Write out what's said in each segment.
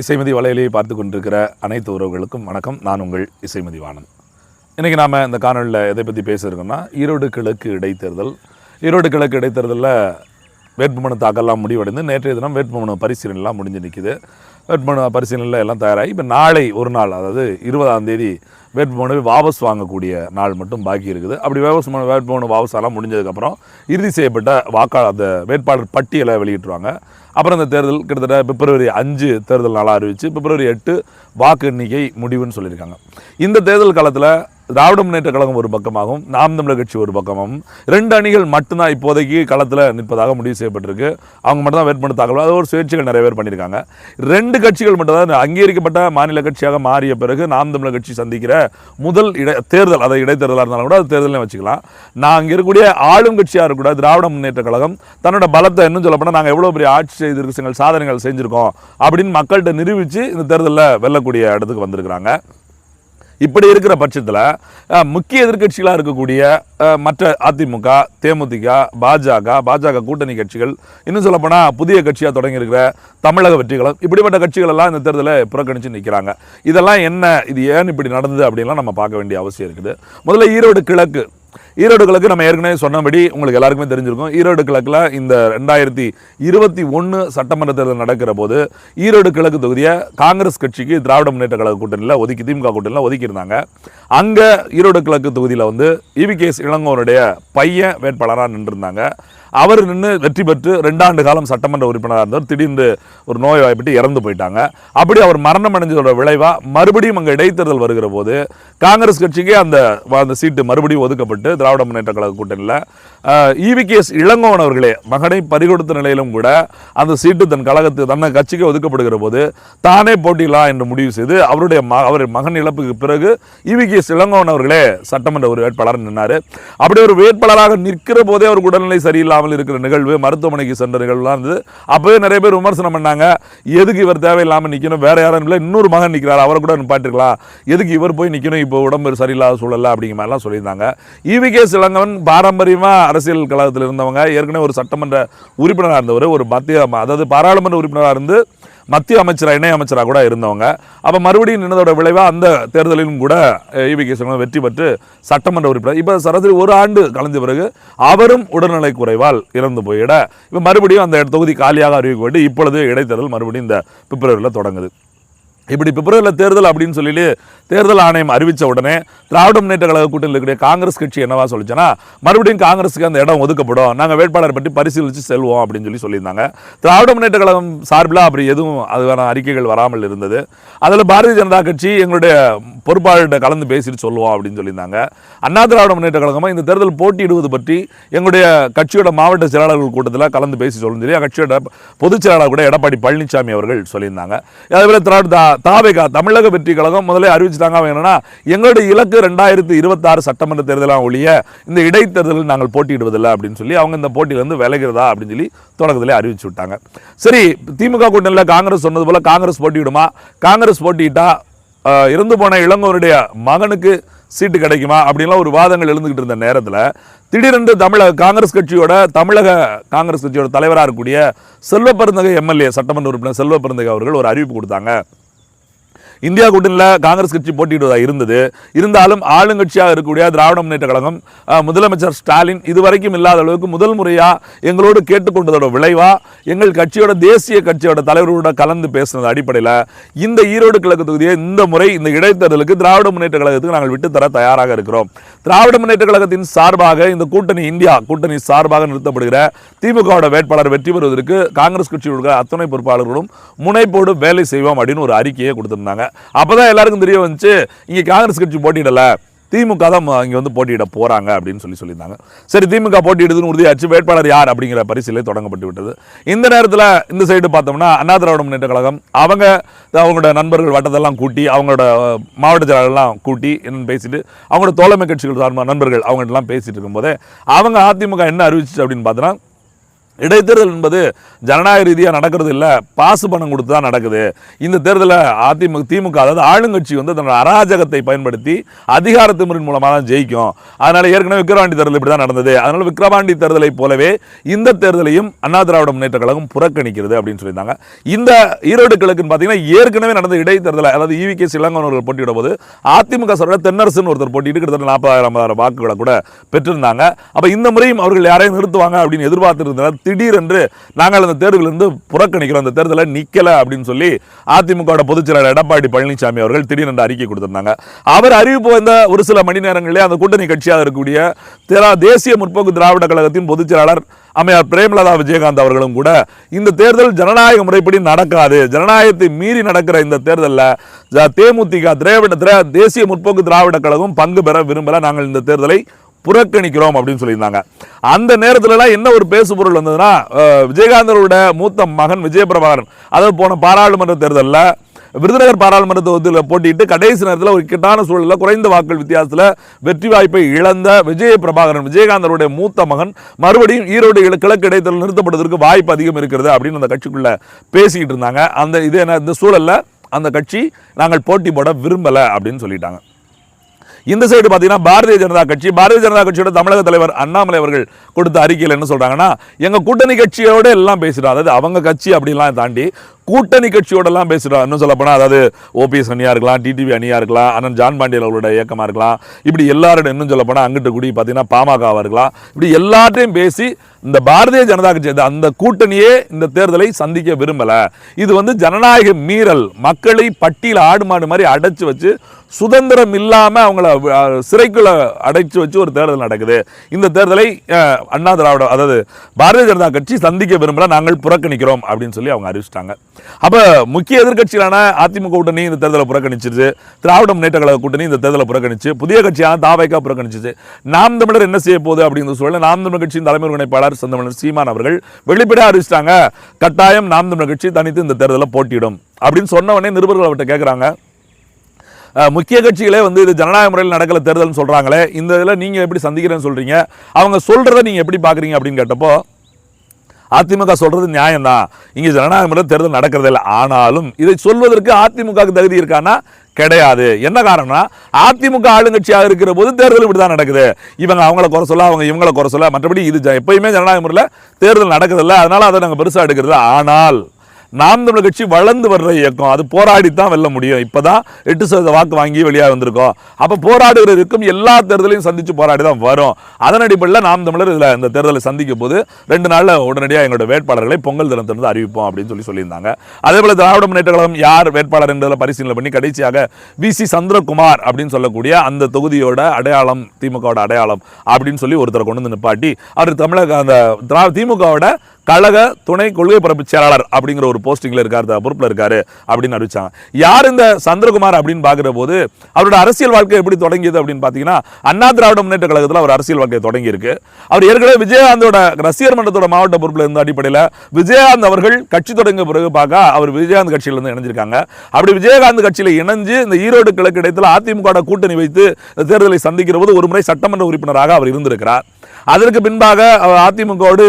இசைமதி வலையிலேயே பார்த்து கொண்டிருக்கிற அனைத்து உறவுகளுக்கும் வணக்கம். நான் உங்கள் இசைமதி வாணன். இன்றைக்கி நாம் இந்த காணொலியில் எதை பற்றி பேசியிருக்கோம்னா ஈரோடு கிழக்கு இடைத்தேர்தல். ஈரோடு கிழக்கு இடைத்தேர்தலில் வேட்புமனு தாக்கல்லாம் முடிவடைந்து நேற்றைய தினம் வேட்புமனு பரிசீலனைலாம் முடிஞ்சு நிற்கிது வேட்புமனு பரிசீலனையில் எல்லாம் தயாராகி இப்போ நாளை ஒரு நாள் அதாவது இருபதாம் தேதி வேட்புமனுவை வாபஸ் வாங்கக்கூடிய நாள் மட்டும் பாக்கி இருக்குது. அப்படி வாபஸ் வேட்புமனு வாபஸ் எல்லாம் முடிஞ்சதுக்கப்புறம் இறுதி செய்யப்பட்ட வாக்காளர் அந்த வேட்பாளர் பட்டியலை வெளியிட்டுருவாங்க. அப்புறம் இந்த தேர்தல் கிட்டத்தட்ட பிப்ரவரி அஞ்சு தேர்தல் நாளாக அறிவித்து பிப்ரவரி எட்டு வாக்கு எண்ணிக்கை முடிவுன்னு சொல்லியிருக்காங்க. இந்த தேர்தல் காலத்தில் திராவிட முன்னேற்ற கழகம் ஒரு பக்கமாகவும் நாம் தமிழர் கட்சி ஒரு பக்கமாகவும் ரெண்டு அணிகள் மட்டும்தான் இப்போதைக்கு களத்தில் நிற்பதாக முடிவு செய்யப்பட்டிருக்கு. அவங்க மட்டும் தான் வேட்புமனு தாக்கல் அது ஒரு சுயேட்சைகள் நிறைய பேர் பண்ணியிருக்காங்க. ரெண்டு கட்சிகள் மட்டும் தான் அங்கீகரிக்கப்பட்ட மாநில கட்சியாக மாறிய பிறகு நாம் தமிழர் கட்சி சந்திக்கிற முதல் இட தேர்தல் அதை இடைத்தேர்தலாக இருந்தாலும் கூட அது தேர்தலையும் வச்சுக்கலாம். நான் அங்கே இருக்கக்கூடிய ஆளும் கட்சியாக இருக்கக்கூட திராவிட முன்னேற்ற கழகம். தன்னோட பலத்தை இன்னும் சொல்லப்போனால் நாங்கள் எவ்வளோ பெரிய ஆட்சி செய்திருக்க சாதனைகள் செஞ்சுருக்கோம் அப்படின்னு மக்கள்கிட்ட நிரூபித்து இந்த தேர்தலில் வெல்லக்கூடிய இடத்துக்கு வந்திருக்கிறாங்க. இப்படி இருக்கிற பட்சத்தில் முக்கிய எதிர்க்கட்சிகளாக இருக்கக்கூடிய மற்ற அதிமுக தேமுதிக பாஜக பாஜக கூட்டணி கட்சிகள் இன்னும் சொல்லப்போனால் புதிய கட்சியாக தொடங்கியிருக்கிற தமிழக வெற்றிகளும் இப்படிப்பட்ட கட்சிகள் எல்லாம் இந்த தேர்தலை புறக்கணித்து நிற்கிறாங்க இதெல்லாம் என்ன இது ஏன் இப்படி நடந்தது அப்படின்லாம் நம்ம பார்க்க வேண்டிய அவசியம் இருக்குது. முதல்ல ஈரோடு கிழக்கு ஈரோடு கிழக்கு நம்ம ஏற்கனவே சொன்னபடி உங்களுக்கு எல்லாருக்குமே தெரிஞ்சிருக்கும். ஈரோடு கிழக்கில் இந்த ரெண்டாயிரத்தி இருபத்தி ஒன்று சட்டமன்ற தேர்தல் நடக்கிற போது ஈரோடு கிழக்கு தொகுதியை காங்கிரஸ் கட்சிக்கு திராவிட முன்னேற்ற கழக கூட்டணியில் ஒதுக்கி திமுக கூட்டணியில் ஒதுக்கியிருந்தாங்க. அங்கே ஈரோடு கிழக்கு தொகுதியில் வந்து இவிகேஎஸ் இளங்கோனுடைய பையன் வேட்பாளராக நின்றுருந்தாங்க. அவர் நின்று வெற்றி பெற்று ரெண்டாண்டு காலம் சட்டமன்ற உறுப்பினராக இருந்தவர் திடீர்னு ஒரு நோய் வாய்ப்பட்டு இறந்து போயிட்டாங்க. அப்படி அவர் மரணம் அடைஞ்சதோட விளைவாக மறுபடியும் அங்கே இடைத்தேர்தல் வருகிற போது காங்கிரஸ் கட்சிக்கு அந்த அந்த சீட்டு மறுபடியும் ஒதுக்கப்பட்டு திராவிட முன்னேற்ற கழக கூட்டணியில் இவிகேஎஸ் இளங்கோவன் அவர்களே மகனை பறிகொடுத்த நிலையிலும் கூட அந்த சீட்டு தன் கழகத்து தன்னை கட்சிக்கு ஒதுக்கப்படுகிற போது தானே போட்டியிடலாம் என்று முடிவு செய்து அவருடைய ம அவர் மகன் இழப்புக்கு பிறகு இவிகேஎஸ் இளங்கோவன் அவர்களே சட்டமன்ற ஒரு வேட்பாளர் நின்னார். அப்படி ஒரு வேட்பாளராக நிற்கிற போதே அவருக்கு உடல்நிலை சரியில்லாமல் இருக்கிற நிகழ்வு மருத்துவமனைக்கு சென்ற நிகழ்வுலாம் இருந்தது. அப்போவே நிறைய பேர் விமர்சனம் பண்ணாங்க. எதுக்கு இவர் தேவையில்லாமல் நிற்கணும் வேற யாரும் இல்லை இன்னொரு மகன் நிற்கிறார் அவரை கூட நிப்பாட்டிருக்கலாம். எதுக்கு இவர் போய் நிற்கணும் இப்போ உடம்பு சரியில்லாத சூழல்ல அப்படிங்கிற மாதிரிலாம் சொல்லியிருந்தாங்க. இவிகே இளங்கவன் பாரம்பரியமாக அரசியல் கழகத்தில் இருந்தவங்க. ஏற்கனவே ஒரு சட்டமன்ற உறுப்பினராக இருந்தவர் ஒரு மத்திய அதாவது பாராளுமன்ற உறுப்பினராக இருந்து மத்திய அமைச்சராக இணை அமைச்சராக கூட இருந்தவங்க. அப்போ மறுபடியும் நின்றதோட விளைவாக அந்த தேர்தலிலும் கூட இவி கே வெற்றி பெற்று சட்டமன்ற உறுப்பினர். இப்போ சரஸ்வதி ஒரு ஆண்டு கலந்த பிறகு அவரும் உடல்நிலை குறைவால் இறந்து போயிட இப்போ மறுபடியும் அந்த தொகுதி காலியாக அறிவிக்கப்பட்டு இப்பொழுது இடைத்தேர்தல் மறுபடியும் இந்த பிப்ரவரியில் தொடங்குது. இப்படி பிப்ரவரியில் தேர்தல் அப்படின்னு சொல்லி தேர்தல் ஆணையம் அறிவித்த உடனே திராவிட முன்னேற்ற கழக கூட்டத்தில் இருக்கக்கூடிய காங்கிரஸ் கட்சி என்னவா சொல்லிச்சுன்னா மறுபடியும் காங்கிரஸுக்கு அந்த இடம் ஒதுக்கப்படும். நாங்கள் வேட்பாளர் பற்றி பரிசீலித்து செல்வோம் அப்படின்னு சொல்லி சொல்லியிருந்தாங்க. திராவிட முன்னேற்ற கழகம் சார்பில் அப்படி எதுவும் அதுக்கான அறிக்கைகள் வராமல் இருந்தது. அதில் பாரதிய ஜனதா கட்சி எங்களுடைய பொறுப்பாளர்கிட்ட கலந்து பேசிட்டு சொல்லுவோம் அப்படின்னு சொல்லியிருந்தாங்க. அண்ணா திராவிட முன்னேற்ற கழகமாக இந்த தேர்தல் போட்டியிடுவது பற்றி எங்களுடைய கட்சியோட மாவட்ட செயலாளர்கள் கூட்டத்தில் கலந்து பேசி சொல்லணும் சொல்லி கட்சியோட பொதுச் செயலாளர் கூட எடப்பாடி பழனிசாமி அவர்கள் சொல்லியிருந்தாங்க. அதேபோல் திராவிட தா- தாவேகா தமிழக வெற்றி கழகம் முதல்ல அறிவிச்சிட்டாங்க அவங்க என்னன்னா எங்களுடைய இலக்கு ரெண்டாயிரத்தி இருபத்தாறு சட்டமன்ற தேர்தலாக ஒழிய இந்த இடைத்தேர்தலில் நாங்கள் போட்டியிடுவதில்லை அப்படின்னு சொல்லி அவங்க இந்த போட்டியிலேருந்து விலகிறதா அப்படின்னு சொல்லி தொடக்கத்திலே அறிவிச்சு விட்டாங்க. சரி திமுக கூட்டணியில் காங்கிரஸ் சொன்னது போல் காங்கிரஸ் போட்டியிடுமா? காங்கிரஸ் போட்டியிட்டா இறந்து போன இளங்கோருடைய மகனுக்கு சீட்டு கிடைக்குமா? அப்படின்லாம் ஒரு வாதங்கள் எழுந்துக்கிட்டு இருந்த நேரத்தில் திடீரென்று தமிழக காங்கிரஸ் கட்சியோட தமிழக காங்கிரஸ் கட்சியோட தலைவராக இருக்கக்கூடிய செல்வ பெருந்தகை எம்எல்ஏ சட்டமன்ற உறுப்பினர் செல்வ பெருந்தகை அவர்கள் ஒரு அறிவிப்பு கொடுத்தாங்க. இந்தியா கூட்டணியில் காங்கிரஸ் கட்சி போட்டியிடுவதாக இருந்தது. இருந்தாலும் ஆளுங்கட்சியாக இருக்கக்கூடிய திராவிட முன்னேற்ற கழகம் முதலமைச்சர் ஸ்டாலின் இதுவரைக்கும் இல்லாத அளவுக்கு முதல் முறையாக எங்களோடு கேட்டுக்கொண்டதோட விளைவாக எங்கள் கட்சியோட தேசிய கட்சியோட தலைவர்களோட கலந்து பேசினது அடிப்படையில் இந்த ஈரோடு கிழக்கு தொகுதியை இந்த முறை இந்த இடைத்தேர்தலுக்கு திராவிட முன்னேற்ற கழகத்துக்கு நாங்கள் விட்டுத்தர தயாராக இருக்கிறோம். திராவிட முன்னேற்ற கழகத்தின் சார்பாக இந்த கூட்டணி இந்தியா கூட்டணி சார்பாக நிறுத்தப்படுகிற திமுகவோட வேட்பாளர் வெற்றி பெறுவதற்கு காங்கிரஸ் கட்சியோட அத்துணை பொறுப்பாளர்களும் முனைப்போடு வேலை செய்வோம் அப்படின்னு ஒரு அறிக்கையை கொடுத்திருந்தாங்க. அப்பதான் எல்லாருக்கும் தெரிய வந்துச்சு இங்க காங்கிரஸ் கட்சி போட்டியிடல திமுக தான் இங்கே வந்து போட்டியிட போறாங்க அப்படின்னு சொல்லி சொல்லியிருந்தாங்க. சரி திமுக போட்டியிடுதுன்னு உறுதியாச்சு வேட்பாளர் யார் அப்படிங்கிற பரிசிலே தொடங்கப்பட்டு விட்டது. இந்த நேரத்தில் இந்த சைடு பார்த்தோம்னா அண்ணா திராவிட முன்னேற்ற கழகம் அவங்க அவங்களோட நண்பர்கள் வட்டத்தெல்லாம் கூட்டி அவங்களோட மாவட்ட செயலாளர்லாம் கூட்டி என்னன்னு பேசிட்டு அவங்களோட தோழமை கட்சிகள் சார்பாக நண்பர்கள் அவங்கள்ட்டலாம் பேசிட்டு இருக்கும்போதே அவங்க அதிமுக என்ன அறிவிச்சிச்சு அப்படின்னு பார்த்தோன்னா இடைத்தேர்தல் என்பது ஜனநாயக ரீதியாக நடக்கிறது இல்லை. பாசு பணம் கொடுத்து தான் நடக்குது. இந்த தேர்தலில் அதிமுக திமுக அதாவது ஆளுங்கட்சி வந்து தன்னோட அராஜகத்தை பயன்படுத்தி அதிகார திமுறின் மூலமாக தான் ஜெயிக்கும். அதனால் ஏற்கனவே விக்கிரவாண்டி தேர்தல் இப்படி தான் நடந்தது. அதனால் விக்கிரவாண்டி தேர்தலை போலவே இந்த தேர்தலையும் அண்ணா திராவிட முன்னேற்ற கழகம் புறக்கணிக்கிறது அப்படின்னு சொல்லியிருந்தாங்க. இந்த ஈரோடு கிழக்குன்னு பார்த்தீங்கன்னா ஏற்கனவே நடந்த இடைத்தேர்தலை அதாவது இவி கே சிலங்கன் அவர்கள் போட்டியிட போது அதிமுக சொல்கிற தென்னரசுன்னு ஒருத்தர் போட்டிட்டு கிட்டத்தட்ட நாற்பதாயிரம் ஐம்பதாயிரம் வாக்குகளை கூட பெற்றிருந்தாங்க. அப்போ இந்த முறையும் அவர்கள் யாரையும் நிறுத்துவாங்க அப்படின்னு எதிர்பார்த்திருந்தனர். திடீரென்று நாங்கள் அந்த தேர்தலிருந்து புறக்கணிக்கிறோம். அந்த தேர்தலை நிக்கல அப்படின்னு சொல்லி அதிமுக பொதுச்செயலாளர் எடப்பாடி பழனிசாமி அவர்கள் திடீரென்று அறிக்கை கொடுத்திருந்தாங்க. அவர் அறிவிப்பு வந்த ஒரு சில மணி நேரங்களிலே அந்த கூட்டணி கட்சியாக இருக்கக்கூடிய திரா- தேசிய முற்போக்கு திராவிட கழகத்தின் பொதுச்செயலாளர் அம்மையார் பிரேமலதா விஜயகாந்த் அவர்களும் கூட இந்த தேர்தல் ஜனநாயக முறைப்படி நடக்காது. ஜனநாயகத்தை மீறி நடக்கிற இந்த தேர்தலில் தேமுதிக திராவிட திரா- தேசிய முற்போக்கு திராவிட கழகம் பங்கு பெற விரும்பல. நாங்கள் இந்த தேர்தலை புறக்கணிக்கிறோம் அப்படின்னு சொல்லியிருந்தாங்க. அந்த நேரத்துலலாம் என்ன ஒரு பேசு பொருள் வந்ததுன்னா விஜயகாந்தரோட மூத்த மகன் விஜயபிரபாகரன். அதாவது போன பாராளுமன்ற தேர்தலில் விருதுநகர் பாராளுமன்ற தொகுதியில் போட்டியிட்டு கடைசி நேரத்தில் ஒரு இக்கட்டான சூழலில் குறைந்த வாக்குகள் வித்தியாசத்தில் வெற்றி வாய்ப்பை இழந்த விஜய பிரபாகரன் விஜயகாந்தருடைய மூத்த மகன் மறுபடியும் ஈரோடு இல- கிழக்கு இடைத்தேர்தல் நிறுத்தப்படுவதற்கு வாய்ப்பு அதிகம் இருக்கிறது அப்படின்னு அந்த கட்சிக்குள்ளே பேசிக்கிட்டு இருந்தாங்க. அந்த இது என்ன இந்த சூழலில் அந்த கட்சி நாங்கள் போட்டி போட விரும்பலை அப்படின்னு சொல்லிட்டாங்க. இந்த சைடு பார்த்தீங்கன்னா பாரதிய ஜனதா கட்சி பாரதிய ஜனதா கட்சியோட தமிழக தலைவர் அண்ணாமலை அவர்கள் கொடுத்த அறிக்கையில் என்ன சொல்கிறாங்கன்னா எங்க கூட்டணி கட்சியோட எல்லாம் பேசுறோம் அதாவது அவங்க கட்சி அப்படிலாம் தாண்டி கூட்டணி கட்சியோடலாம் பேசுறோம் இன்னும் சொல்ல போனால் அதாவது ஓபிஎஸ் அணியா இருக்கலாம் டிடிவி அணியா இருக்கலாம் அண்ணன் ஜான் பாண்டியல் அவர்களோட இயக்கமா இருக்கலாம் இப்படி எல்லாரோட இன்னும் சொல்ல போனால் அங்கிட்டு கூடி பார்த்தீங்கன்னா பாமகவா இருக்கலாம் இப்படி எல்லாத்தையும் பேசி இந்த பாரதிய ஜனதா கட்சி அந்த- கூட்டணியே இந்த தேர்தலை சந்திக்க விரும்பல. இது வந்து ஜனநாயக மீறல் மக்களை பட்டியல் ஆடு மாடு மாதிரி அடைச்சு வச்சு சுதந்திரம் இல்லாம அவங்கள சிறைக்குள்ள அடைச்சு வச்சு ஒரு தேர்தல் நடக்குது. இந்த தேர்தலை அண்ணா திராவிட அதாவது பாரதிய ஜனதா கட்சி சந்திக்க விரும்பல நாங்கள் புறக்கணிக்கிறோம் அப்படின்னு சொல்லி அவங்க அறிவிச்சிட்டாங்க. அப்போ முக்கிய எதிர்க்கட்சிகளான அதிமுக கூட்டணி இந்த தேர்தலை புறக்கணிச்சிருச்சு. திராவிட முன்னேற்ற கழக கூட்டணி இந்த தேர்தலை புறக்கணிச்சு. புதிய கட்சியான தாவைக்கா புறக்கணிச்சிச்சு. நாம் தமிழர் என்ன செய்ய போகுது அப்படிங்கிற சொல்ல நாம் தமிழர் கட்சியின் தலைமை ஒருங்கிணைப்பாளர் செந்தமிழர் சீமான் அவர்கள் வெளிப்படையாக அறிவிச்சிட்டாங்க. கட்டாயம் நாம் தமிழர் கட்சி தனித்து இந்த தேர்தலில் போட்டியிடும் அப்படின்னு சொன்ன உடனே நிருபர்கள் அவர்கிட்ட கேட்குறாங்க முக்கிய கட்சிகளே வந்து இது ஜனநாயக முறையில் நடக்கல தேர்தல்னு சொல்றாங்களே இந்த இதில் நீங்க எப்படி சந்திக்கிறேன்னு சொல்றீங்க? அவங்க சொல்றதை நீங்க எப்படி பாக்குறீங்க அப்படின்னு கேட்டப்போ அதிமுக சொல்றது நியாயம்தான். இங்கே ஜனநாயக முறையில் தேர்தல் நடக்கிறதில்ல ஆனாலும் இதை சொல்வதற்கு அதிமுகவுக்கு தகுதி இருக்கானா கிடையாது. என்ன காரணம்னா அதிமுக ஆளுங்கட்சியாக இருக்கிற போது தேர்தல் இப்படி தான் நடக்குது. இவங்க அவங்கள குறை சொல்ல அவங்க இவங்கள குறை சொல்ல மற்றபடி இது எப்பயுமே ஜனநாயக முறையில் தேர்தல் நடக்கிறதில்ல அதனால அதை நாங்கள் பெருசாக எடுக்கிறது ஆனால் நாம் தமிழர் கட்சி வளர்ந்து வர்ற இயக்கம். அது போராடி தான் வெல்ல முடியும். இப்பதான் எட்டு சதவீத வாக்கு வாங்கி வெளியாக வந்திருக்கோம். அப்போ போராடுகிறதுக்கும் எல்லா தேர்தலையும் சந்தித்து போராடி தான் வரும். அதன் அடிப்படையில் நாம் தமிழர் இதில் இந்த தேர்தலை சந்திக்கும் போது ரெண்டு நாளில் உடனடியாக எங்களோட வேட்பாளர்களை பொங்கல் தினத்திலிருந்து அறிவிப்போம் அப்படின்னு சொல்லி சொல்லியிருந்தாங்க. அதே போல திராவிட முன்னேற்ற கழகம் யார் வேட்பாளர் என்பதில் பரிசீலனை பண்ணி கடைசியாக வி சி சந்திரகுமார் அப்படின்னு சொல்லக்கூடிய அந்த தொகுதியோட அடையாளம் திமுகவோட அடையாளம் அப்படின்னு சொல்லி ஒருத்தரை கொண்டு வந்து நிப்பாட்டி அவர் தமிழக அந்த திரா- திமுகவோட கழக துணை கொள்கை பரப்பு செயலாளர் அப்படிங்கிற ஒரு போஸ்டிங்ல இருக்கார் பொறுப்பில் இருக்காரு அப்படின்னு அறிவிச்சாங்க. யார் இந்த சந்திரகுமார் அப்படின்னு பாக்குற போது அவரோட அரசியல் வாழ்க்கை எப்படி தொடங்கியது அப்படின்னு பாத்தீங்கன்னா அண்ணா திராவிட முன்னேற்ற கழகத்துல அவர் அரசியல் வாழ்க்கை தொடங்கியிருக்கு. அவர் ஏற்கனவே விஜயகாந்தோட ரசிகர் மன்றத்தோட மாவட்ட பொறுப்பில் இருந்த அடிப்படையில் விஜயகாந்த் அவர்கள் கட்சி தொடங்கிய பிறகு பார்க்க அவர் விஜயகாந்த் கட்சியில இருந்து இணைஞ்சிருக்காங்க. அப்படி விஜயகாந்த் கட்சியில இணைஞ்சு இந்த ஈரோடு கிழக்கு இடத்தில் அதிமுக கூட்டணி வைத்து தேர்தலை சந்திக்கிற போது ஒரு முறை சட்டமன்ற உறுப்பினராக அவர் இருந்திருக்கிறார். அதற்கு பின்பாக அவர் அதிமுகவோடு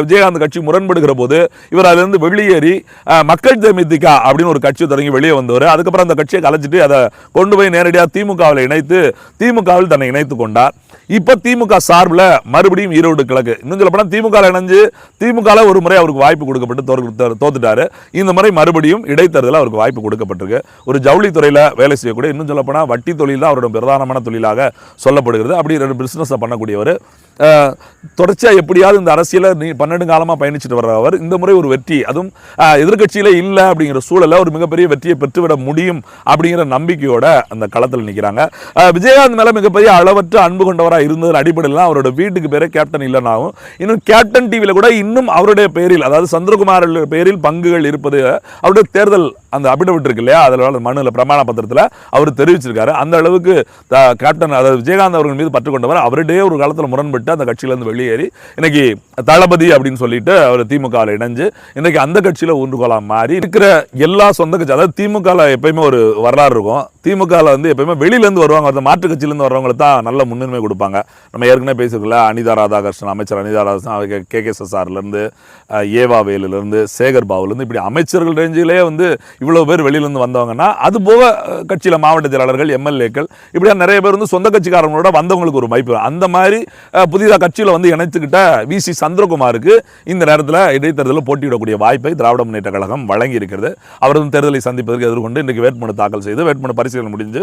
விஜயகாந்த் கட்சி முரண்படுகிற போது இவர் அதிலிருந்து வெளியேறி அஹ், மக்கள் தேமுதிக அப்படின்னு ஒரு கட்சி தொடங்கி வெளியே வந்தவர். அதுக்கப்புறம் அந்த கட்சியை கலைச்சிட்டு அதை கொண்டு போய் நேரடியாக திமுகவில் இணைத்து திமுகவில் தன்னை இணைத்து கொண்டார். இப்போ திமுக சார்பில் மறுபடியும் ஈரோடு கிழக்கு. இன்னும் சொல்ல போனால் திமுக இணைஞ்சு திமுக ஒரு முறை அவருக்கு வாய்ப்பு கொடுக்கப்பட்டு தோற்று- தோத்துட்டாரு. இந்த முறை மறுபடியும் இடைத்தேர்தலில் அவருக்கு வாய்ப்பு கொடுக்கப்பட்டிருக்கு. ஒரு ஜவுளித்துறையில் வேலை செய்யக்கூடிய இன்னும் சொல்ல வட்டி தொழில் தான் அவரோட பிரதானமான தொழிலாக சொல்லப்படுகிறது. அப்படி ரெண்டு பிஸ்னஸை பண்ணக்கூடியவர். தொடர்ச்சியாக தொடர்ச்சியா எப்படியாவது இந்த அரசியல நீ பன்னெண்டு காலமா பயணிச்சுட்டு வர்ற அவர் இந்த முறை ஒரு வெற்றி. அதுவும் எதிர்கட்சியில் இல்லை அப்படிங்கிற சூழலை ஒரு மிகப்பெரிய வெற்றியை பெற்றுவிட முடியும் அப்படிங்கிற நம்பிக்கையோட அந்த களத்தில் நிற்கிறாங்க விஜயகாந்த் மேல மிகப்பெரிய அளவற்ற அன்பு கொண்டவராக இருந்ததன் அடிப்படையில் அவரோட வீட்டுக்கு பேரே கேப்டன் இல்லைனாவும் இன்னும் கேப்டன் டிவியில் கூட இன்னும் அவருடைய பெயரில் அதாவது சந்திரகுமார் பெயரில் பங்குகள் இருப்பது அவருடைய தேர்தல் அந்த அபிடவிட் இருக்கு இல்லையா அதில் மனுவில் பிரமாண பத்திரத்தில் அவர் தெரிவிச்சிருக்காரு அந்த அளவுக்கு த- கேப்டன் அதாவது விஜயகாந்த் அவர்கள் மீது பற்று கொண்டவர் அவருடைய ஒரு காலத்தில் முரண்பட்டு அந்த கட்சியிலேருந்து வெளியேறி இன்னைக்கு தளபதி அப்படின்னு சொல்லிட்டு அவர் திமுகவில் இணைஞ்சு இன்னைக்கு அந்த கட்சியில் ஊன்றுகோலாக மாறி இருக்கிற எல்லா சொந்த கட்சி அதாவது திமுகவில் எப்பயுமே ஒரு வரலாறு இருக்கும் திமுகவில் வந்து எப்பயுமே வெளியிலேருந்து வருவாங்க அந்த மாற்றுக் கட்சியிலேருந்து வர்றவங்களுக்கு தான் நல்ல முன்னுரிமை கொடுப்பாங்க நம்ம ஏற்கனவே பேசிக்கல அனிதா ராதாகிருஷ்ணன் அமைச்சர் அனிதா ராதாகிருஷ்ணன் கே கே எஸ்எஸ்ஆர்லேருந்து ஏவா வேலுலேருந்து சேகர் பாபுலேருந்து இப்படி அமைச்சர்கள் ரேஞ்சிலே வந்து இவ்வளோ பேர் வெளியிலேருந்து வந்தவங்கன்னா அது போக கட்சியில் மாவட்ட செயலாளர்கள் எம்எல்ஏக்கள் இப்படியா நிறைய பேர் வந்து சொந்த கட்சிக்காரங்களோட வந்தவங்களுக்கு ஒரு வாய்ப்பு. அந்த மாதிரி புதிதாக கட்சியில் வந்து இணைத்துக்கிட்ட வி. சி. சந்திரகுமாருக்கு இந்த நேரத்தில் இடைத்தேர்தலில் போட்டியிடக்கூடிய வாய்ப்பை திராவிட முன்னேற்ற கழகம் வழங்கி இருக்கிறது தேர்தலை சந்திப்பதற்கு எதிர்கொண்டு இன்றைக்கு வேட்புமனு தாக்கல் செய்து வேட்புமனு பரிசீலனை முடிஞ்சு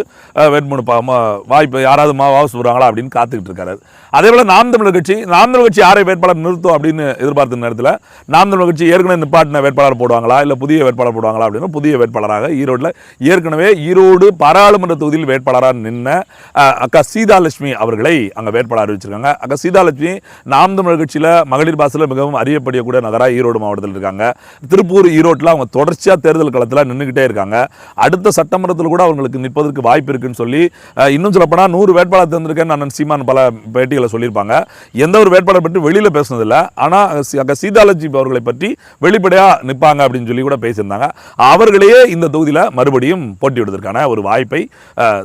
வேட்புமனு பா- வாய்ப்பு யாராவது மா வாபஸ் வருவாங்களா அப்படின்னு காத்துக்கிட்டு இருக்காரு. அதே போல் நாம் தமிழர் கட்சி நாம் தமிழர் கட்சி யாரை வேட்பாளர் நிறுத்தும் அப்படின்னு எதிர்பார்த்த நேரத்தில் நாம் தமிழர் கட்சி ஏற்கனவே நிப்பாட்டின வேட்பாளர் போடுவாங்களா இல்லை புதிய வேட்பாளர் போடுவாங்களா அப்படின்னு புதிய வேட்பாளராக ஈரோட்டில் ஏற்கனவே ஈரோடு பாராளுமன்ற தொகுதியில் வேட்பாளராக நின்ன அக்கா சீதாலட்சுமி அவர்களை அங்கே வேட்பாளர் அறிவிச்சிருக்காங்க. அக்கா சீதாலட்சுமி நாம் தமிழர் கட்சியில் மகளிர் பாசில் மிகவும் அறியப்படக்கூடிய நகராக ஈரோடு மாவட்டத்தில் இருக்காங்க. திருப்பூர் ஈரோட்டில் அவங்க தொடர்ச்சியாக தேர்தல் களத்தில் நின்றுக்கிட்டே இருக்காங்க. அடுத்த சட்டமன்றத்தில் கூட அவங்களுக்கு நிற்பதற்கு வாய்ப்பு இருக்குன்னு சொல்லி இன்னும் சொல்லப்போனால் நூறு வேட்பாளர் தேர்ந்தெடுக்கேன்னு அண்ணன் சீமான் பல பேட்டிகளை சொல்லியிருப்பாங்க. எந்த ஒரு வேட்பாளர் பற்றி வெளியில் பேசுனதில்லை. ஆனால் அக்கா சீதாலட்சுமி அவர்களை பற்றி வெளிப்படையாக நிற்பாங்க அப்படின்னு சொல்லி கூட பேசியிருந்தாங்க. அவர்கள் அவர்களையே இந்த தொகுதியில் மறுபடியும் போட்டியிடுவதற்கான ஒரு வாய்ப்பை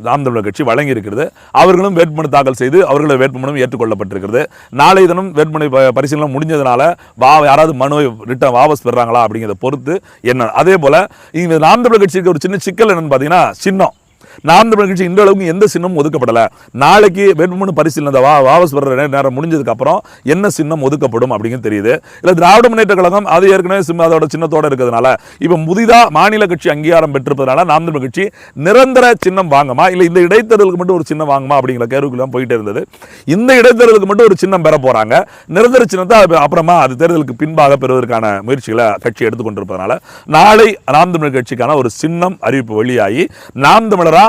நாம் தமிழர் கட்சி வழங்கி இருக்கிறது அவர்களும் வேட்புமனு தாக்கல் செய்து அவர்களது வேட்புமனு ஏற்றுக்கொள்ளப்பட்டிருக்கிறது. நாளை தினம் வேட்புமனு பரிசீலனை முடிஞ்சதுனால வா யாராவது மனுவை ரிட்டன் வாபஸ் பெறாங்களா அப்படிங்கிறத பொறுத்து என்ன அதே போல இங்க நாம் தமிழர் கட்சிக்கு ஒரு சின்ன சிக்கல் என்னன்னு பார்த்தீங்கன்னா சின்னம். நாம் தமிழ் கட்சி இந்த அளவுக்கு எந்த சின்னமும் ஒதுக்கப்படலை. நாளைக்கு வேட்புமனு பரிசீலனை வா வாபஸ் வர்ற நேரம் முடிஞ்சதுக்கப்புறம் என்ன சின்னம் ஒதுக்கப்படும் அப்படிங்கிறது தெரியுது. இல்லை திராவிட முன்னேற்ற கழகம் அது ஏற்கனவே சிம் அதோட சின்னத்தோடு இருக்கிறதுனால இப்போ புதிதாக மாநில கட்சி அங்கீகாரம் பெற்றிருப்பதனால நாம் தமிழ் கட்சி நிரந்தர சின்னம் வாங்குமா? இல்லை இந்த இடைத்தேர்தலுக்கு மட்டும் ஒரு சின்னம் வாங்குமா? அப்படிங்கிற கேள்விக்குலாம் போயிட்டே இருந்தது. இந்த இடைத்தேர்தலுக்கு மட்டும் ஒரு சின்னம் பெற போகிறாங்க நிரந்தர சின்னத்தை அப்புறமா அது தேர்தலுக்கு பின்பாக பெறுவதற்கான முயற்சிகளை கட்சி எடுத்துக்கொண்டிருப்பதனால நாளை நாம் தமிழர் கட்சிக்கான ஒரு சின்னம் அறிவிப்பு வெளியாகி நாம் தமிழரா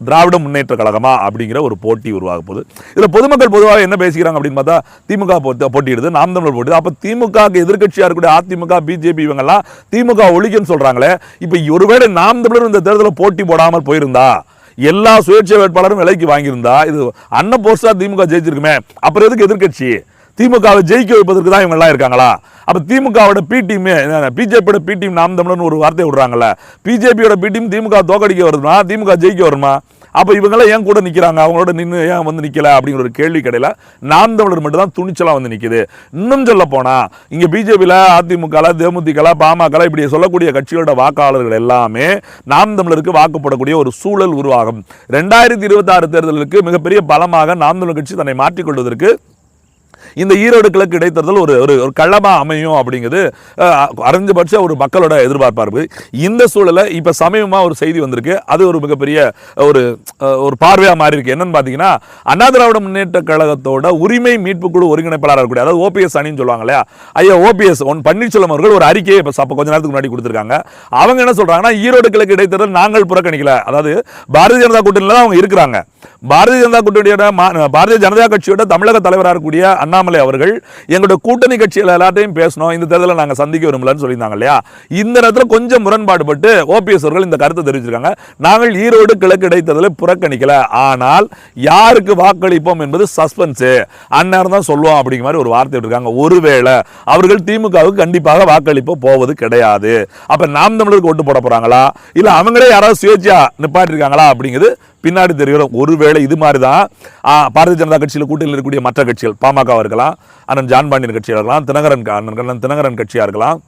திராவிட முன்னேற்ற கழகமா அப்படிங்கிற ஒரு போட்டி உருவாக போகுது. இதில் பொதுமக்கள் பொதுவாக என்ன பேசிக்கிறாங்க அப்படின்னு பார்த்தா திமுக போட்டி போட்டியிடுது நாம் தமிழர் போட்டி அப்போ திமுகவுக்கு எதிர்க்கட்சியாக இருக்கக்கூடிய அதிமுக பிஜேபி இவங்கெல்லாம் திமுக ஒழிக்கன்னு சொல்கிறாங்களே இப்போ ஒருவேளை நாம் தமிழர் இந்த தேர்தலில் போட்டி போடாமல் போயிருந்தா எல்லா சுயேட்சை வேட்பாளரும் விலைக்கு வாங்கியிருந்தா இது அன்ன போஸ்டா திமுக ஜெயிச்சிருக்குமே அப்புறம் எதுக்கு எதிர்க்கட்சி? திமுகவை ஜெயிக்க வைப்பதற்கு தான் இவங்கெல்லாம் இருக்காங்களா? அப்போ திமுகவோட பி டீம் பிஜேபியோட பி டீம் நாம் தமிழர்னு ஒரு வார்த்தை விடுறாங்கல்ல? பிஜேபியோட பி டீம் திமுக தோக்கடிக்க வருமா திமுக ஜெயிக்க வருமா? அப்போ இவங்கெல்லாம் ஏன் கூட நிற்கிறாங்க அவங்களோட நின்று ஏன் வந்து நிற்கல அப்படிங்கிற ஒரு கேள்வி கடையில நாம் தமிழர் மட்டும் தான் துணிச்சலாக வந்து நிற்கிது இன்னும் சொல்ல போனால் இங்கே பிஜேபியில் அதிமுக தேமுதிகல பாமகல இப்படி சொல்லக்கூடிய கட்சிகளோட வாக்காளர்கள் எல்லாமே நாம் தமிழருக்கு வாக்குப்படக்கூடிய ஒரு சூழல் உருவாகும். ரெண்டாயிரத்தி இருபத்தாறு தேர்தலுக்கு மிகப்பெரிய பலமாக நாம் தமிழர் கட்சி தன்னை மாற்றிக்கொள்வதற்கு இந்த ஈரோடு கிழக்கு இடைத்தேர்தல் ஒரு ஒரு ஒரு களமா அமையும் அப்படிங்கிறது அறிஞ்சபட்ச ஒரு மக்களோட எதிர்பார்ப்பாக இருக்குது இந்த சூழலை இப்ப சமயமாக ஒரு செய்தி வந்திருக்கு. அது ஒரு மிகப்பெரிய ஒரு ஒரு பார்வையா மாறி இருக்கு என்னன்னு பாத்தீங்கன்னா அண்ணா திராவிட முன்னேற்ற கழகத்தோட உரிமை மீட்பு குழு ஒருங்கிணைப்பாளராக இருக்கக்கூடிய அதாவது ஓபிஎஸ் அணின்னு சொல்லுவாங்க இல்லையா? ஐயா ஓபிஎஸ் ஒன் பன்னீர்செல்வம் அவர்கள் ஒரு அறிக்கையை இப்போ அப்போ கொஞ்ச நேரத்துக்கு முன்னாடி கொடுத்துருக்காங்க. அவங்க என்ன சொல்றாங்கன்னா ஈரோடு கிழக்கு இடைத்தேர்தல் நாங்கள் புறக்கணிக்கல. அதாவது பாரதிய ஜனதா கூட்டணியில் தான் அவங்க இருக்கிறாங்க. பாரதிய ஜனதா கூட்டணியோட பாரதிய ஜனதா கட்சியோட தமிழக தலைவராக இருக்கக்கூடிய அண்ணாமலை அவர்கள் எங்களுடைய கூட்டணி கட்சிகள் எல்லாத்தையும் பேசணும். இந்த தேர்தலில் நாங்கள் சந்திக்க விரும்பலன்னு சொல்லியிருந்தாங்க இல்லையா? இந்த நேரத்தில் கொஞ்சம் முரண்பாடுபட்டு ஓபிஎஸ் அவர்கள் இந்த கருத்தை தெரிவிச்சிருக்காங்க. நாங்கள் ஈரோடு கிழக்கு இடைத்தேர்தலை புறக்கணிக்கல. ஆனால் யாருக்கு வாக்களிப்போம் என்பது சஸ்பென்ஸ். அந்நேரம் தான் சொல்லுவோம் அப்படிங்கிற மாதிரி ஒரு வார்த்தை இருக்காங்க ஒருவேளை அவர்கள் திமுகவுக்கு கண்டிப்பாக வாக்களிப்பு போவது கிடையாது. அப்போ நாம் தமிழருக்கு ஓட்டு போட போறாங்களா? இல்ல அவங்களே யாராவது சுயேட்சையாக நிப்பாட்டிருக்காங்களா அப்படிங்கிறது பின்னாடி தெரியும் ஒருவேளை இது மாதிரி தான் பாரதிய ஜனதா கட்சியில் கூட்டணியில் இருக்கக்கூடிய மற்ற கட்சிகள் பாமக இருக்கலாம் அண்ணன் ஜான் பாண்டியன் கட்சியாக இருக்கலாம் தினகரன் அண்ணன் கண்ணன் தினகரன் கட்சியாக இருக்கலாம்.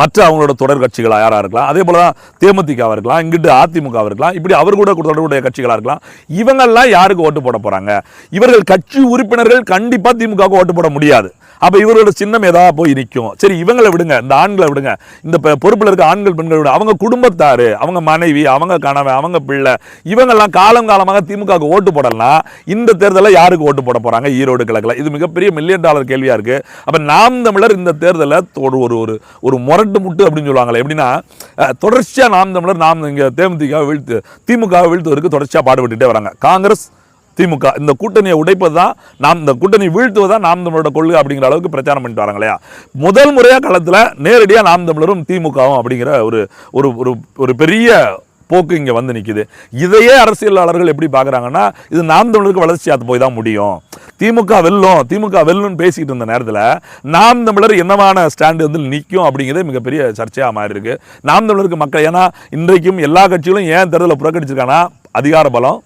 மற்ற அவங்களோட தொடர் கட்சிகளாக யாராக இருக்கலாம் அதே போல தான் தேமுதிக இருக்கலாம் இங்கிட்டு அதிமுகவாக இருக்கலாம் இப்படி அவர் கூட தொடர்புடைய கட்சிகளாக இருக்கலாம் இவங்கெல்லாம் யாருக்கு ஓட்டு போட போறாங்க? இவர்கள் கட்சி உறுப்பினர்கள் கண்டிப்பா திமுகவுக்கு ஓட்டு போட முடியாது. அப்ப இவரோட சின்னம் ஏதாவது போய் நிற்கும் சரி இவங்களை விடுங்க இந்த ஆண்களை விடுங்க. இந்த பொறுப்பில் பொறுப்புல இருக்க ஆண்கள் பெண்கள் விட அவங்க குடும்பத்தாரு அவங்க மனைவி அவங்க கணவன் அவங்க பிள்ளை இவங்கெல்லாம் காலம் காலமாக திமுகவுக்கு ஓட்டு போடலாம் இந்த தேர்தலில் யாருக்கு ஓட்டு போட போறாங்க? ஈரோடு கிழக்கில். இது மிகப்பெரிய மில்லியன் டாலர் கேள்வியா இருக்கு. அப்ப நாம் தமிழர் இந்த தேர்தலில் ஒரு ஒரு ஒரு முரண் முரண்டு முட்டு அப்படின்னு சொல்லுவாங்களே எப்படின்னா தொடர்ச்சியாக நாம் தமிழர் நாம் இங்கே தேமுதிக வீழ்த்து திமுக வீழ்த்துவதற்கு தொடர்ச்சியாக பாடுபட்டுட்டே வராங்க. காங்கிரஸ் திமுக இந்த கூட்டணியை உடைப்பது தான் நாம் இந்த கூட்டணி வீழ்த்துவது தான் நாம் தமிழோட கொள்கை அப்படிங்கிற அளவுக்கு பிரச்சாரம் பண்ணிட்டு வராங்க இல்லையா? முதல் முறையாக களத்தில் நேரடியாக நாம் தமிழரும் திமுகவும் அப்படிங்கிற ஒரு ஒரு ஒரு ஒரு பெரிய போக்கு இங்கே வந்து நிற்குது இதையே அரசியலாளர்கள் எப்படி பார்க்குறாங்கன்னா இது நாம் தமிழருக்கு வளர்ச்சியாக போய் தான் முடியும். திமுக வெல்லும் திமுக வெல்லும்னு பேசிக்கிட்டு இருந்த நேரத்தில் நாம் தமிழர் என்னவான ஸ்டாண்டு வந்து நிற்கும் அப்படிங்கிறது மிகப்பெரிய சர்ச்சையாக மாறி இருக்கு நாம் தமிழருக்கு மக்கள் ஏன்னா இன்றைக்கும் எல்லா கட்சிகளும் ஏன் தேர்தலில் புறக்கணிச்சிருக்காங்கன்னா அதிகார பலம்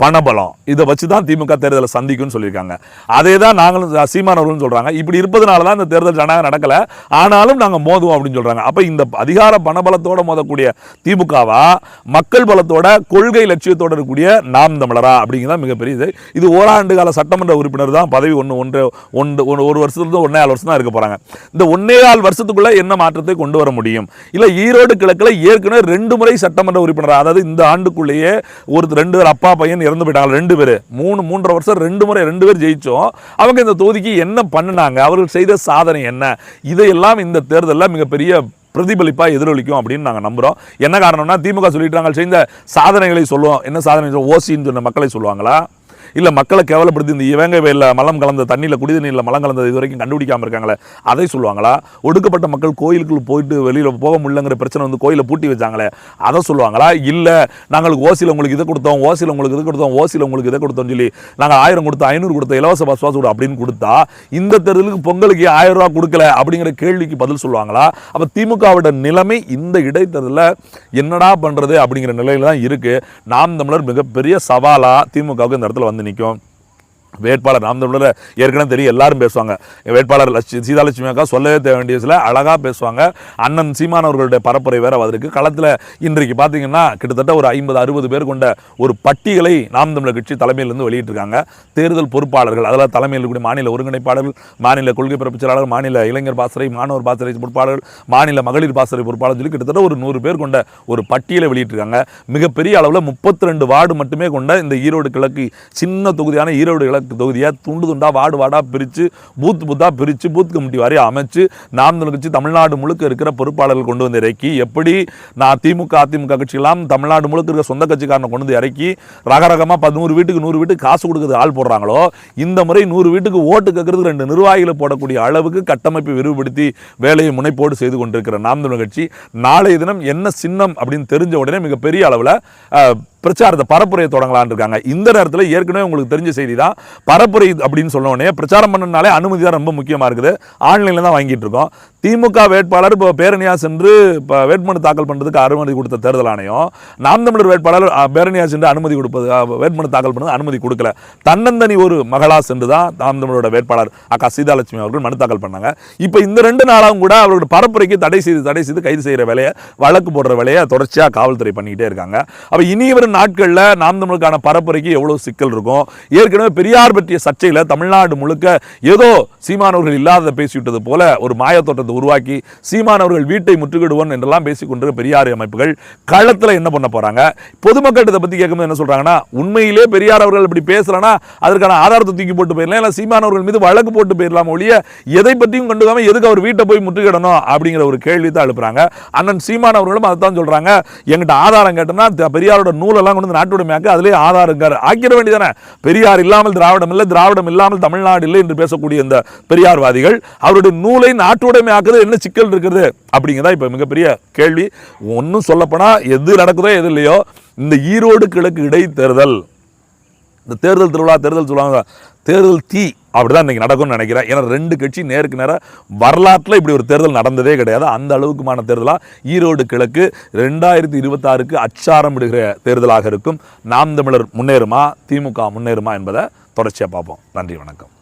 பணபலம். இதை வச்சு தான் திமுக தேர்தலை சந்திக்கும்னு சொல்லியிருக்காங்க. அதே தான் நாங்களும் சீமானவர்களும் சொல்கிறாங்க இப்படி இருப்பதனால தான் இந்த தேர்தல் ஜனநாயகம் நடக்கலை. ஆனாலும் நாங்கள் மோதுவோம் அப்படின்னு சொல்கிறாங்க அப்போ இந்த அதிகார பணபலத்தோடு மோதக்கூடிய திமுகவா? மக்கள் பலத்தோட கொள்கை லட்சியத்தோடு இருக்கக்கூடிய நாம் தமிழரா? அப்படிங்கிறதா மிகப்பெரிய இது. இது ஓராண்டு கால சட்டமன்ற உறுப்பினர் தான் பதவி ஒன்று ஒன்று ஒன்று ஒரு- வருஷத்துலேருந்து ஒன்னே ஆறு வருஷம் தான் இருக்க போகிறாங்க இந்த ஒன்னே ஆள் வருஷத்துக்குள்ளே என்ன மாற்றத்தை கொண்டு வர முடியும்? இல்லை ஈரோடு கிழக்கில் ஏற்கனவே ரெண்டு முறை சட்டமன்ற உறுப்பினர்? அதாவது இந்த ஆண்டுக்குள்ளேயே ஒரு ரெண்டு பேர் அப்பா பையன் இறந்து போயிட்டாங்க ரெண்டு பேர். மூணு மூன்றரை வருஷம் ரெண்டு முறை ரெண்டு பேர் ஜெயித்தோம் அவங்க இந்த தொகுதிக்கு என்ன பண்ணுனாங்க? அவர்கள் செய்த சாதனை என்ன? இதையெல்லாம் இந்த தேர்தலில் மிகப்பெரிய பிரதிபலிப்பாக எதிரொலிக்கும் அப்படின்னு நாங்கள் நம்புகிறோம் என்ன காரணம்னா திமுக சொல்லிட்டு நாங்கள் செய்த சாதனைகளை சொல்லுவோம். என்ன சாதனை ஓசின்னு சொன்ன மக்களை சொல்லுவாங்களா? இல்லை மக்களை கேவலப்படுத்தி இந்த இவங்க வெயில்ல மலம் கலந்த தண்ணியில் குடித மலம் கலந்தது இது வரைக்கும் கண்டுபிடிக்காமல் இருக்காங்களே அதை சொல்லுவாங்களா? ஒடுக்கப்பட்ட மக்கள் கோயிலுக்குள்ளே போயிட்டு வெளியில் போக முடியலங்கிற பிரச்சனை வந்து கோயிலை பூட்டி வச்சாங்களே அதை சொல்லுவாங்களா? இல்லை நாங்கள் ஓசியில் உங்களுக்கு இதை கொடுத்தோம் ஓசியில் உங்களுக்கு இது கொடுத்தோம் ஓசியில் உங்களுக்கு இதை கொடுத்தோம் சொல்லி நாங்கள் ஆயிரம் கொடுத்தோம் ஐநூறு கொடுத்த இலவச பஸ் பாஸ் அப்படின்னு கொடுத்தா இந்த தேர்தலுக்கு பொங்கலுக்கு ஆயிரம் ரூபா கொடுக்கல அப்படிங்கிற கேள்விக்கு பதில் சொல்லுவாங்களா? அப்போ திமுகவோட நிலைமை இந்த இடைத்தேர்தலில் என்னடா பண்ணுறது அப்படிங்கிற நிலையில் தான் இருக்குது நாம் தமிழர் மிகப்பெரிய சவாலாக திமுகவுக்கு இந்த இடத்துல வந்து நிற்கும் வேட்பாளர் நாம் தமிழர் ஏற்கனவே தெரியும் எல்லாரும் பேசுவாங்க. வேட்பாளர் லட்சி சீதாலட்சுமி அக்கா சொல்லவே தேவை வேண்டிய சில அழகாக பேசுவாங்க. அண்ணன் சீமானவர்களுடைய பரப்புரை வேற வந்திருக்கு களத்தில் இன்றைக்கு பார்த்தீங்கன்னா கிட்டத்தட்ட ஒரு ஐம்பது அறுபது பேர் கொண்ட ஒரு பட்டியலை நாம் தமிழர் கட்சி தலைமையிலிருந்து வெளியிட்டிருக்காங்க. தேர்தல் பொறுப்பாளர்கள் அதில் தலைமையில் இருக்கக்கூடிய மாநில ஒருங்கிணைப்பாளர்கள் மாநில கொள்கை பிறப்பு செயலாளர் மாநில இளைஞர் பாசறை மாணவர் பாசறை பொறுப்பாளர்கள் மாநில மகளிர் பாசறை பொறுப்பாளர் சொல்லி கிட்டத்தட்ட ஒரு நூறு பேர் கொண்ட ஒரு பட்டியலை வெளியிட்டிருக்காங்க. மிகப்பெரிய அளவில் முப்பத்தி ரெண்டு வார்டு மட்டுமே கொண்ட இந்த ஈரோடு கிழக்கு சின்ன தொகுதியான ஈரோடு கிழக்கு தொகுதியை துண்டு துண்டாக வார்டு வார்டாக பிரித்து பூத் பூத்தாக பிரித்து பூத் கமிட்டி வாரி அமைச்சு நாம் கட்சி தமிழ்நாடு முழுக்க இருக்கிற பொறுப்பாளர்கள் கொண்டு வந்து இறக்கி எப்படி நான் திமுக அதிமுக கட்சியெல்லாம் தமிழ்நாடு முழுக்க இருக்கிற சொந்த கட்சிக்காரனை கொண்டு வந்து இறக்கி ரகரகமாக பதினூறு வீட்டுக்கு நூறு வீட்டுக்கு காசு கொடுக்குறது ஆள் போடுறாங்களோ இந்த முறை நூறு வீட்டுக்கு ஓட்டு கேட்கறதுக்கு ரெண்டு நிர்வாகிகளை போடக்கூடிய அளவுக்கு கட்டமைப்பை விரிவுபடுத்தி வேலையை முனைப்போடு செய்து கொண்டிருக்கிற நாம் தமிழர் கட்சி நாளைய தினம் என்ன சின்னம் அப்படின்னு தெரிஞ்ச உடனே மிகப்பெரிய அளவில் பிரச்சாரத்தை பரப்புரையை தொடங்கலாம்னு இருக்காங்க. இந்த நேரத்தில் ஏற்கனவே உங்களுக்கு தெரிஞ்ச செய்தி தான். பரப்புரை அப்படின்னு சொன்ன உடனே பிரச்சாரம் பண்ணனாலே அனுமதி தான் ரொம்ப முக்கியமாக இருக்குது. ஆன்லைனில் தான் வாங்கிட்டு இருக்கோம். திமுக வேட்பாளர் இப்போ பேரணியாக சென்று இப்போ வேட்புமனு தாக்கல் பண்ணுறதுக்கு அனுமதி கொடுத்த தேர்தல் ஆணையம் நாம் தமிழர் வேட்பாளர் பேரணியா பேரணியாக சென்று அனுமதி கொடுப்பது வேட்புமனு தாக்கல் பண்ணது அனுமதி கொடுக்கல. தன்னந்தனி ஒரு மகளா சென்று தான் நாம் தமிழரோட வேட்பாளர் அக்கா சீதாலட்சுமி அவர்கள் மனு தாக்கல் பண்ணாங்க. இப்போ இந்த ரெண்டு நாளாகவும் கூட அவர்களோட பரப்புரைக்கு தடை செய்து தடை செய்து கைது செய்கிற வேலையை வழக்கு போடுற வேலையை தொடர்ச்சியாக காவல்துறை பண்ணிக்கிட்டே இருக்காங்க. அப்போ இனி வரும் நாட்களில் நாம் தமிழுக்கான பரப்புரைக்கு எவ்வளோ சிக்கல் இருக்கும்? ஏற்கனவே பெரியார் பற்றிய சர்ச்சையில் தமிழ்நாடு முழுக்க ஏதோ சீமானவர்கள் இல்லாத பேசிவிட்டது போல ஒரு மாயத்தோட்டத்தை உருவாக்கி சீமானவர்கள் வீட்டை முற்றுகிடுவோம் என்றெல்லாம் பேசிக்கொண்டு பெரியார் அமைப்புகள் களத்தில் என்ன பண்ண போகிறாங்க பொதுமக்கள் இதை பற்றி கேட்கும்போது என்ன சொல்கிறாங்கன்னா உண்மையிலே பெரியார் அவர்கள் இப்படி பேசலனா அதற்கான ஆதாரத்தை தூக்கி போட்டு போயிடலாம் இல்லை சீமானவர்கள் மீது வழக்கு போட்டு போயிடலாம் ஒழிய எதை பற்றியும் கண்டுக்காம எதுக்கு அவர் வீட்டை போய் முற்றுகிடணும் அப்படிங்கிற ஒரு கேள்வி தான் எழுப்புறாங்க. அண்ணன் சீமான் அவர்களும் அதை தான் சொல்கிறாங்க எங்கிட்ட ஆதாரம் கேட்டோம்னா பெரியாரோட நூலெல்லாம் கொண்டு வந்து நாட்டுடைமையாக்கு அதிலே ஆதாரங்கார் ஆக்கிட வேண்டியதானே? பெரியார் இல்லாமல் திராவிடம் இல்லை திராவிடம் இல்லாமல் தமிழ்நாடு இல்லை என்று பேசக்கூடிய இந்த பெரியார்வாதிகள் அவருடைய நூலை நாட்டுடைமையாக்க நாட்டுடைமையாக்குறது என்ன சிக்கல் இருக்குது அப்படிங்கிறதா இப்போ மிகப்பெரிய கேள்வி. ஒன்றும் சொல்லப்போனால் எது நடக்குதோ எது இல்லையோ இந்த ஈரோடு கிழக்கு இடைத்தேர்தல். இந்த தேர்தல் திருவிழா தேர்தல் சொல்லுவாங்க தேர்தல் தீ அப்படிதான் இன்றைக்கி நடக்கும்னு நினைக்கிறேன். ஏன்னா ரெண்டு கட்சி நேருக்கு நேராக வரலாற்றில் இப்படி ஒரு தேர்தல் நடந்ததே கிடையாது. அந்த அளவுக்குமான தேர்தலாக ஈரோடு கிழக்கு ரெண்டாயிரத்தி இருபத்தாறுக்கு அச்சாரம் விடுகிற தேர்தலாக இருக்கும். நாம் தமிழர் முன்னேறுமா திமுக முன்னேறுமா என்பதை தொடர்ச்சியாக பார்ப்போம். நன்றி வணக்கம்.